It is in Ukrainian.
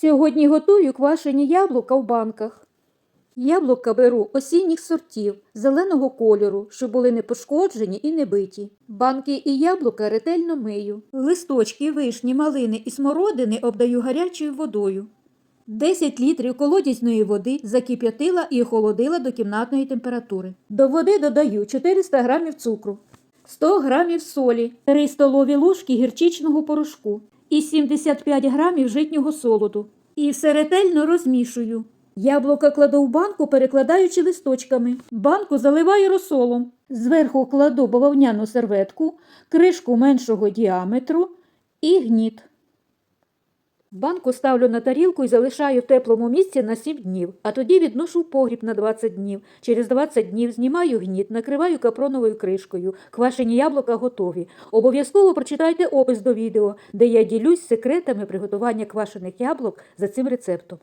Сьогодні готую квашені яблука в банках. Яблука беру осінніх сортів зеленого кольору, щоб були не пошкоджені і не биті. Банки і яблука ретельно мию. Листочки вишні, малини і смородини обдаю гарячою водою. 10 літрів колодязної води закип'ятила і охолодила до кімнатної температури. До води додаю 400 грамів цукру, 100 грамів солі, 3 столові ложки гірчичного порошку і 75 грамів житнього солоду. І все ретельно розмішую. Яблука кладу в банку, перекладаючи листочками. Банку заливаю розсолом. Зверху кладу бавовняну серветку, кришку меншого діаметру і гніт. Банку ставлю на тарілку і залишаю в теплому місці на 7 днів, а тоді відношу погріб на 20 днів. Через 20 днів знімаю гніт, накриваю капроновою кришкою. Квашені яблука готові. Обов'язково прочитайте опис до відео, де я ділюсь секретами приготування квашених яблук за цим рецептом.